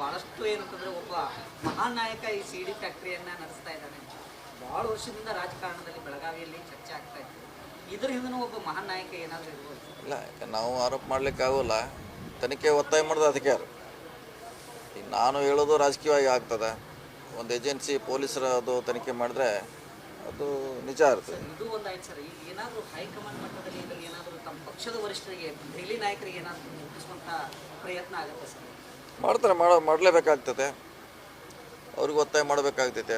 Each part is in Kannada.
ಬಹಳಷ್ಟು ಏನಂತಂದ್ರೆ ಒಬ್ಬ ಮಹಾನ್ ನಾಯಕ ಈ ಸಿ ಡಿ ಫ್ಯಾಕ್ಟ್ರಿಯನ್ನ ನಡೆಸ್ತಾ ಇದ್ದಾನೆ. ಬಹಳ ವರ್ಷದಿಂದ ರಾಜಕಾರಣದಲ್ಲಿ ಬೆಳಗಾವಿಯಲ್ಲಿ ಚರ್ಚೆ ಆಗ್ತಾ ಇತ್ತು. ಇದ್ರ ಹಿಂದೂ ಒಬ್ಬ ಮಹಾನ್ ನಾಯಕ ಏನಾದರೂ ಇರ್ಬೋದು? ಇಲ್ಲ ನಾವು ಆರೋಪ ಮಾಡ್ಲಿಕ್ಕೆ ಆಗೋಲ್ಲ ತನಿಖೆ ಒತ್ತಾಯ ಮಾಡೋದು ಅಧಿಕಾರ. ಈಗ ನಾನು ಹೇಳೋದು ರಾಜಕೀಯವಾಗಿ ಆಗ್ತದೆ. ಒಂದು ಏಜೆನ್ಸಿ ಪೊಲೀಸರ ಅದು ತನಿಖೆ ಮಾಡಿದ್ರೆ ಅದು ನಿಜ ಇರ್ತದೆ ಇದು ಒಂದು ಆಯ್ತು ಸರ್. ಈಗ ಏನಾದರೂ ಹೈಕಮಾಂಡ್ ಮಟ್ಟದಲ್ಲಿ ಏನಾದರೂ ತಮ್ಮ ಪಕ್ಷದ ವರಿಷ್ಠರಿಗೆ ದೆಹಲಿ ನಾಯಕರಿಗೆ ಏನಾದರೂ ಮುಟ್ಟಿಸುವಂಥ ಪ್ರಯತ್ನ ಆಗುತ್ತೆ ಸರ್? ಮಾಡ್ತಾರೆ ಮಾಡ ಮಾಡಲೇಬೇಕಾಗ್ತದೆ. ಅವ್ರಿಗೆ ಒತ್ತಾಯ ಮಾಡಬೇಕಾಗ್ತೈತೆ.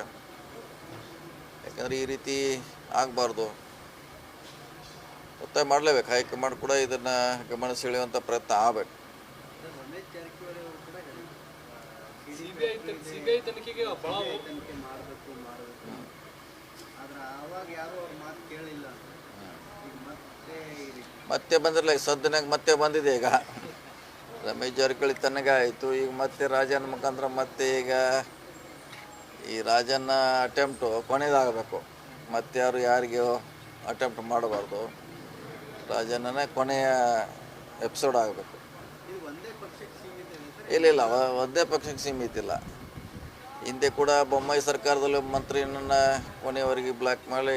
ಯಾಕಂದರೆ ಈ ರೀತಿ ಆಗಬಾರ್ದು. ಒತ್ತಾಯ ಮಾಡಲೇಬೇಕು. ಹೈಕಮಾಂಡ್ ಕೂಡ ಇದನ್ನು ಗಮನ ಸೆಳೆಯುವಂಥ ಪ್ರಯತ್ನ ಆಗಬೇಕು. ಮತ್ತೆ ಬಂದಿರಲ್ಲ ಈಗ ಸದ್ಯನಾಗ ಮತ್ತೆ ಬಂದಿದೆ ಈಗ. ರಮೇಶ್ ಜಾರಕಿಹೊಳಿ ತನಗ ಆಯಿತು. ಈಗ ಮತ್ತೆ ರಾಜನ ಮುಖಾಂತರ ಮತ್ತೆ ಈಗ ಈ ರಾಜನ ಅಟೆಂಪ್ಟು ಕೊನೆಯದಾಗಬೇಕು ಮತ್ತೆ ಯಾರು ಯಾರಿಗೂ ಅಟೆಂಪ್ಟ್ ಮಾಡಬಾರ್ದು. ರಾಜನೇ ಕೊನೆಯ ಎಪಿಸೋಡ್ ಆಗಬೇಕು. ಇಲ್ಲ ಇಲ್ಲ ಒಂದೇ ಪಕ್ಷಕ್ಕೆ ಸೀಮಿತ ಇಲ್ಲ. ಹಿಂದೆ ಕೂಡ ಬೊಮ್ಮಾಯಿ ಸರ್ಕಾರದಲ್ಲಿ ಮಂತ್ರಿಯನ್ನ ಕೊನೆಯವರೆಗೆ ಬ್ಲಾಕ್ ಮಾಡಿ,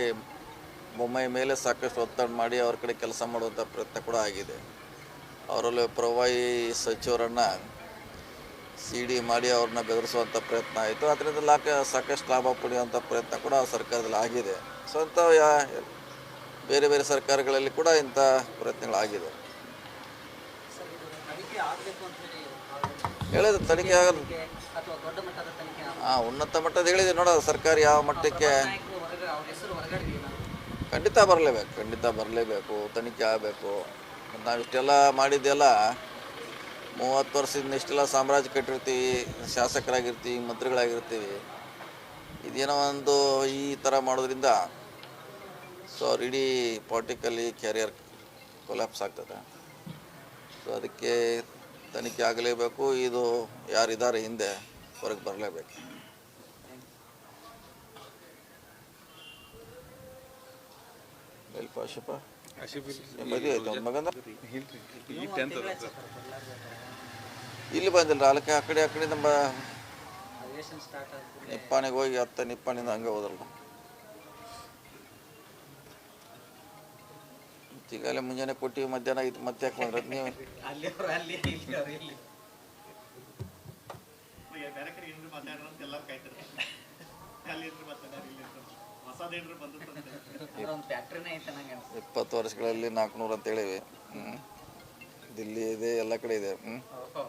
ಬೊಮ್ಮಾಯಿ ಮೇಲೆ ಸಾಕಷ್ಟು ಒತ್ತಡ ಮಾಡಿ ಅವ್ರ ಕಡೆ ಕೆಲಸ ಮಾಡುವಂಥ ಪ್ರಯತ್ನ ಕೂಡ ಆಗಿದೆ. ಅವರಲ್ಲಿ ಪ್ರವಾಹಿ ಸಚಿವರನ್ನು ಸಿ ಡಿ ಮಾಡಿ ಅವ್ರನ್ನ ಬೆದರಿಸುವಂಥ ಪ್ರಯತ್ನ ಆಯಿತು. ಅದರಿಂದ ಲಾಕ ಸಾಕಷ್ಟು ಲಾಭ ಪಡೆಯುವಂಥ ಪ್ರಯತ್ನ ಕೂಡ ಸರ್ಕಾರದಲ್ಲಿ ಆಗಿದೆ. ಸೊ ಅಂಥ ಯಾ ಬೇರೆ ಬೇರೆ ಸರ್ಕಾರಗಳಲ್ಲಿ ಕೂಡ ಇಂಥ ಪ್ರಯತ್ನಗಳಾಗಿದೆ. ಅಂತ ಹೇಳಿದ್ರೆ ತನಿಖೆ ಆಗಲ್ಲ. ಹಾಂ ಉನ್ನತ ಮಟ್ಟದ ಹೇಳಿದೆ. ನೋಡ ಸರ್ಕಾರ ಯಾವ ಮಟ್ಟಕ್ಕೆ ಖಂಡಿತ ಬರಲೇಬೇಕು. ಖಂಡಿತ ಬರಲೇಬೇಕು. ತನಿಖೆ ಆಗಬೇಕು. ನಾವು ಇಷ್ಟೆಲ್ಲ ಮಾಡಿದ್ದೆಲ್ಲ ಮೂವತ್ತು ವರ್ಷದಿಂದ ಇಷ್ಟೆಲ್ಲ ಸಾಮ್ರಾಜ್ಯ ಕಟ್ಟಿರ್ತೀವಿ ಶಾಸಕರಾಗಿರ್ತೀವಿ ಮಂತ್ರಿಗಳಾಗಿರ್ತೀವಿ. ಇದೇನೋ ಒಂದು ಈ ಥರ ಮಾಡೋದ್ರಿಂದ ಸೊ ಅವ್ರ ಇಡೀ ಪಾಲಿಟಿಕಲಿ ಕ್ಯಾರಿಯರ್ ಕೊಲ್ಯಾಪ್ಸ್ ಆಗ್ತದೆ. ಸೊ ಅದಕ್ಕೆ ತನಿಖೆ ಆಗಲೇಬೇಕು, ಇದು ಯಾರಿದ್ದಾರೆ ಹಿಂದೆ ಹೊರಗೆ ಬರಲೇಬೇಕು. ಎಲ್ಪ ಮಗಂದ ಇಲ್ಲಿ ಬಂದಿಲ್ಲ ಅಲ್ಲಕ್ಕೆ ಆ ಕಡೆ ಆ ಕಡೆ ನಮ್ಮ ನಿಪ್ಪಾಣಿಗೆ ಹೋಗಿ ಹತ್ತ ನಿಪ್ಪಾಣಿಂದ ಹಂಗೆ ಹೋದ್ರಲ್ಲ. ಈಗಾಗಲೇ ಮುಂಜಾನೆ ಕೊಟ್ಟು, ಮಧ್ಯಾಹ್ನ ಆಗಿತ್ತು ಮತ್ತೆ ಯಾಕೆ ನೀವು ಅಲ್ಲಿ ಇಪ್ಪತ್ತು ವರ್ಷಗಳಲ್ಲಿ ನಾಲ್ಕುನೂರು ಅಂತ ಹೇಳಿವಿ. ಹ್ಞೂ ದಿಲ್ಲಿ ಇದೆ ಎಲ್ಲ ಕಡೆ ಇದೆ. ಹ್ಞೂ ಓಹೋ.